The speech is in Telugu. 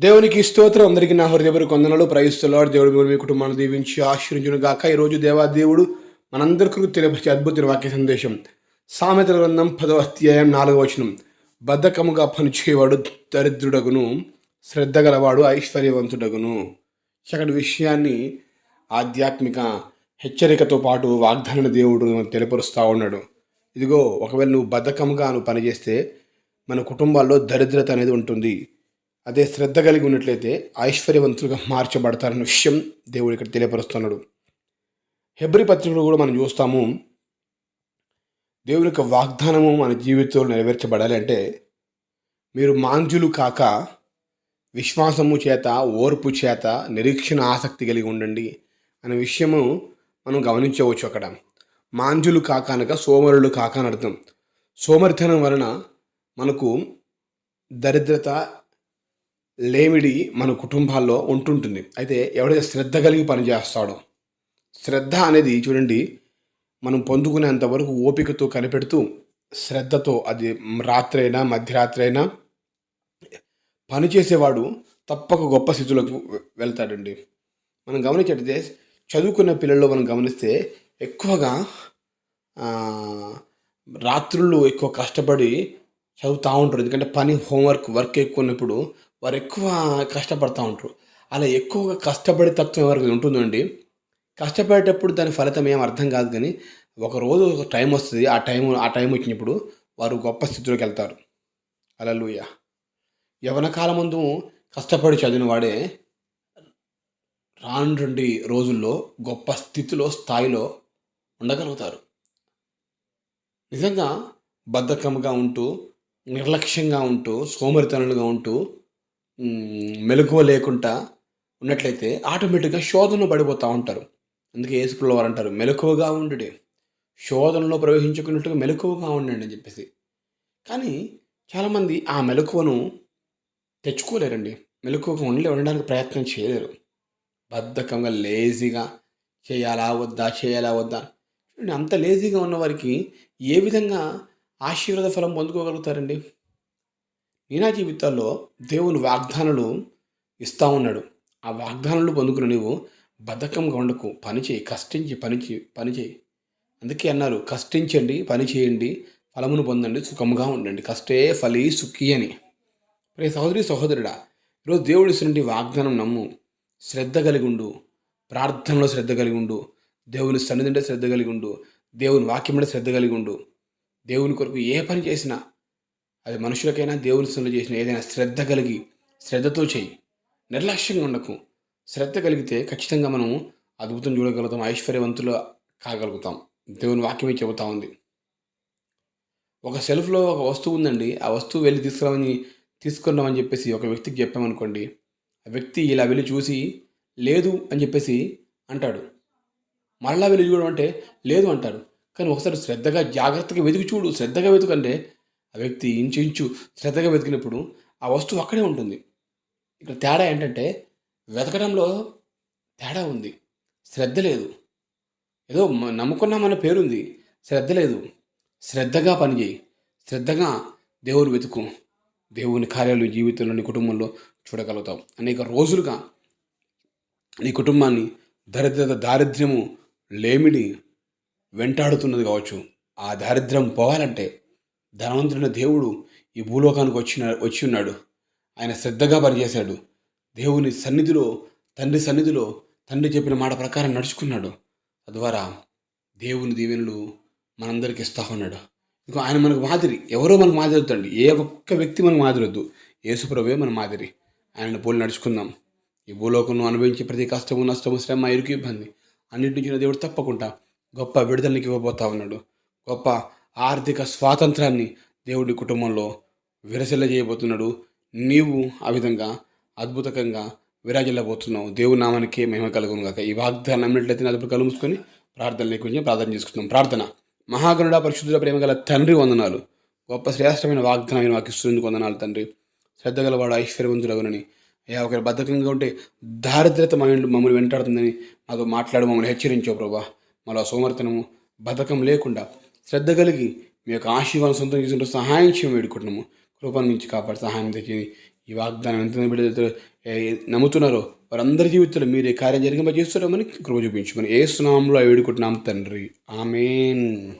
దేవునికి స్తోత్రం. అందరికీ నా హృదయపూర్వక వందనలు. ప్రయిస్తున్నాడు దేవుడు మీ కుటుంబాన్ని దీవించి ఆశ్రయించును గాక. ఈరోజు దేవా దేవుడు మనందరికీ తెలియపరిచే అద్భుత వాక్య సందేశం. సామెతల గ్రంథం పదవ అధ్యాయం నాలుగవ వచనం. బద్ధకముగా పనిచేయవాడు దరిద్రుడగును శ్రద్ధ గలవాడు ఐశ్వర్యవంతుడగును. చక్కటి విషయాన్ని ఆధ్యాత్మిక హెచ్చరికతో పాటు వాగ్దాన దేవుడు మనకు తెలియపరుస్తూ ఉన్నాడు. ఇదిగో ఒకవేళ నువ్వు బద్ధకంగా నువ్వు పనిచేస్తే మన కుటుంబాల్లో దరిద్రత అనేది ఉంటుంది. అదే శ్రద్ధ కలిగి ఉన్నట్లయితే ఐశ్వర్యవంతులుగా మార్చబడతారన్న విషయం దేవుడు ఇక్కడ తెలియపరుస్తున్నాడు. హెబ్రి పత్రికలు కూడా మనం చూస్తాము దేవుని యొక్క వాగ్దానము మన జీవితంలో నెరవేర్చబడాలి అంటే మీరు మాంజులు కాక విశ్వాసము చేత ఓర్పు చేత నిరీక్షణ ఆసక్తి కలిగి ఉండండి అనే విషయము మనం గమనించవచ్చు అక్కడ. మాంజులు కాక అనగా సోమరులు కాక అని అర్థం. సోమరితనం వలన మనకు దరిద్రత లేమిడి మన కుటుంబాల్లో ఉంటుంటుంది. అయితే ఎవడైతే శ్రద్ధ కలిగి పనిచేస్తాడో శ్రద్ధ అనేది చూడండి మనం పొందుకునేంత వరకు ఓపికతో కనిపెడుతూ శ్రద్ధతో అది రాత్రి అయినా మధ్యరాత్రి అయినా పనిచేసేవాడు తప్పక గొప్ప స్థితిలోకి వెళ్తాడండి. మనం గమనించట్లయితే చదువుకున్న పిల్లల్లో మనం గమనిస్తే ఎక్కువగా రాత్రులు రాత్రుళ్ళు ఎక్కువ కష్టపడి చదువుతూ ఉంటారు. ఎందుకంటే పని హోంవర్క్ వర్క్ ఎక్కువ ఉన్నప్పుడు వారు ఎక్కువ కష్టపడుతూ ఉంటారు. అలా ఎక్కువగా కష్టపడే తత్వం ఎవరికి ఉంటుందండి? కష్టపడేటప్పుడు దాని ఫలితం ఏం అర్థం కాదు కానీ ఒక రోజు ఒక టైం వస్తుంది. ఆ టైం ఆ టైం వచ్చినప్పుడు వారు గొప్ప స్థితిలోకి వెళ్తారు. అలలుయ యవన కాలం ముందు కష్టపడి చదివిన వాడే రానుండి రోజుల్లో గొప్ప స్థితిలో స్థాయిలో ఉండగలుగుతారు. నిజంగా బద్ధకంగా ఉంటూ నిర్లక్ష్యంగా ఉంటూ సోమరితనులుగా ఉంటూ మెలకువ లేకుండా ఉన్నట్లయితే ఆటోమేటిక్గా శోధనలో పడిపోతూ ఉంటారు. అందుకే యేసుకుల వారు అంటారు మెలకువగా ఉండుడే శోధనలో ప్రవేశించుకున్నట్టుగా మెలకువగా ఉండండి అని చెప్పేసి. కానీ చాలామంది ఆ మెలకువను తెచ్చుకోలేరండి. మెలకువగా ఉండలే ఉండడానికి ప్రయత్నం చేయలేరు. బద్ధకంగా లేజీగా చేయాలా వద్దా చేయాలా వద్దా? అంత లేజీగా ఉన్నవారికి ఏ విధంగా ఆశీర్వాద ఫలం పొందుకోగలుగుతారండి? మీనా జీవితాల్లో దేవుని వాగ్దానాలు ఇస్తా ఉన్నాడు. ఆ వాగ్దానాలు పొందుకుని నీవు బద్ధకంగా ఉండకు పని చేయి కష్టించి పని చేయి పని చేయి. అందుకే అన్నారు కష్టించండి పని చేయండి ఫలమును పొందండి సుఖముగా ఉండండి. కష్టే ఫలి సుఖి అని. ప్రే సహోదరి సహోదరుడా ఈరోజు దేవుడు ఇస్తున్నటువంటి వాగ్దానం నమ్ము. శ్రద్ధ కలిగి ఉండు. ప్రార్థనలో శ్రద్ధ కలిగి ఉండు. దేవుని సన్నిధింటే శ్రద్ధ కలిగి ఉండు. దేవుని వాక్యం శ్రద్ధ కలిగి ఉండు. దేవుని కొరకు ఏ పని చేసినా అది మనుషులకైనా దేవుని సన్నిధి చేసిన ఏదైనా శ్రద్ధ కలిగి శ్రద్ధతో చేయి. నిర్లక్ష్యంగా ఉండకు. శ్రద్ధ కలిగితే ఖచ్చితంగా మనం అద్భుతం చూడగలుగుతాం ఐశ్వర్యవంతులు కాగలుగుతాం. దేవుని వాక్యమే చెబుతా ఉంది. ఒక సెల్ఫ్లో ఒక వస్తువు ఉందండి. ఆ వస్తువు వెళ్ళి తీసుకురామని తీసుకున్నామని చెప్పేసి ఒక వ్యక్తికి చెప్పామనుకోండి ఆ వ్యక్తి ఇలా వెళ్ళి చూసి లేదు అని చెప్పేసి అంటాడు. మరలా వెళ్ళి చూడడం అంటే లేదు అంటారు కానీ ఒకసారి శ్రద్ధగా జాగ్రత్తగా వెతికి చూడు. శ్రద్ధగా వెతుకంటే ఆ వ్యక్తి ఇంచు ఇంచు శ్రద్ధగా వెతికినప్పుడు ఆ వస్తువు అక్కడే ఉంటుంది. ఇక్కడ తేడా ఏంటంటే వెతకడంలో తేడా ఉంది. శ్రద్ధ లేదు. ఏదో మ- నమ్ముకున్నామన్న పేరుంది. శ్రద్ధ లేదు. శ్రద్ధగా పనిచేయి శ్రద్ధగా దేవుని వెతుకు. దేవుని కార్యాలు జీవితంలోని కుటుంబంలో చూడగలుగుతావు. అనేక రోజులుగా నీ కుటుంబాన్ని దరిద్రత దారిద్ర్యము లేమిడి వెంటాడుతున్నది కావచ్చు. ఆ దారిద్ర్యం పోవాలంటే ధనవంతుడైన దేవుడు ఈ భూలోకానికి వచ్చిన వచ్చి ఉన్నాడు. ఆయన శ్రద్ధగా పనిచేశాడు. దేవుని సన్నిధిలో తండ్రి సన్నిధిలో తండ్రి చెప్పిన మాట ప్రకారం నడుచుకున్నాడు. తద్వారా దేవుని దీవెనలు మనందరికీ ఇస్తా ఉన్నాడు. ఇంకో ఆయన మనకు మాదిరి. ఎవరో మనకు మాదిరి వద్దండి ఏ ఒక్క వ్యక్తి మనకు మాదిరి వద్దు యేసుప్రభే మన మాదిరి. ఆయన పోలి నడుచుకుందాం. ఈ భూలోకంలో అనుభవించే ప్రతి కష్టము నష్టము శ్రమ ఇరుకు ఇబ్బంది అన్నిటి నుంచి దేవుడు తప్పకుండా గొప్ప విడుదలకి ఇవ్వబోతా ఉన్నాడు. గొప్ప ఆర్థిక స్వాతంత్రాన్ని దేవుడి కుటుంబంలో విరసిల్ల చేయబోతున్నాడు. నీవు ఆ విధంగా అద్భుతంగా విరాజిల్లబోతున్నావు. దేవుని నామానికి మహిమ కలుగును కాక ఈ వాగ్దానం నమ్మినట్లయితే అదుపు కలు మూసుకొని ప్రార్థన లేకుండా ప్రార్థన చేసుకుందాం. ప్రార్థన. మహాగణుడ పరిశుద్ధుల ప్రేమ గల తండ్రి వందనాలు. గొప్ప శ్రేష్టమైన వాగ్దానం మాకు ఇస్తుంది వందనాలు తండ్రి. శ్రద్ధ గలవాడు ఐశ్వర్యవంతులగునని అయ్యా ఒకరి బద్ధకంగా ఉంటే దారిద్రత మమ్మల్ని మమ్మల్ని వెంటాడుతుందని మాతో మాట్లాడు మమ్మల్ని హెచ్చరించావు ప్రభా. మాలో సోమర్తనము బద్ధకం లేకుండా శ్రద్ధ కలిగి మీ యొక్క ఆశీర్వాదం సొంతం చేసుకుంటూ సహాయం చేయడం వేడుకుంటున్నాము. కృపను నుంచి కాపాడి సహాయం తెచ్చి ఈ వాగ్దానం ఎంత బిడ్డ నమ్ముతున్నారో వారందరి జీవితంలో మీరు ఈ కార్యం జరిగింప చేస్తున్నామని కృప చూపించమని ఏ స్నామంలో వేడుకుంటున్నాం తండ్రి. ఆమెన్.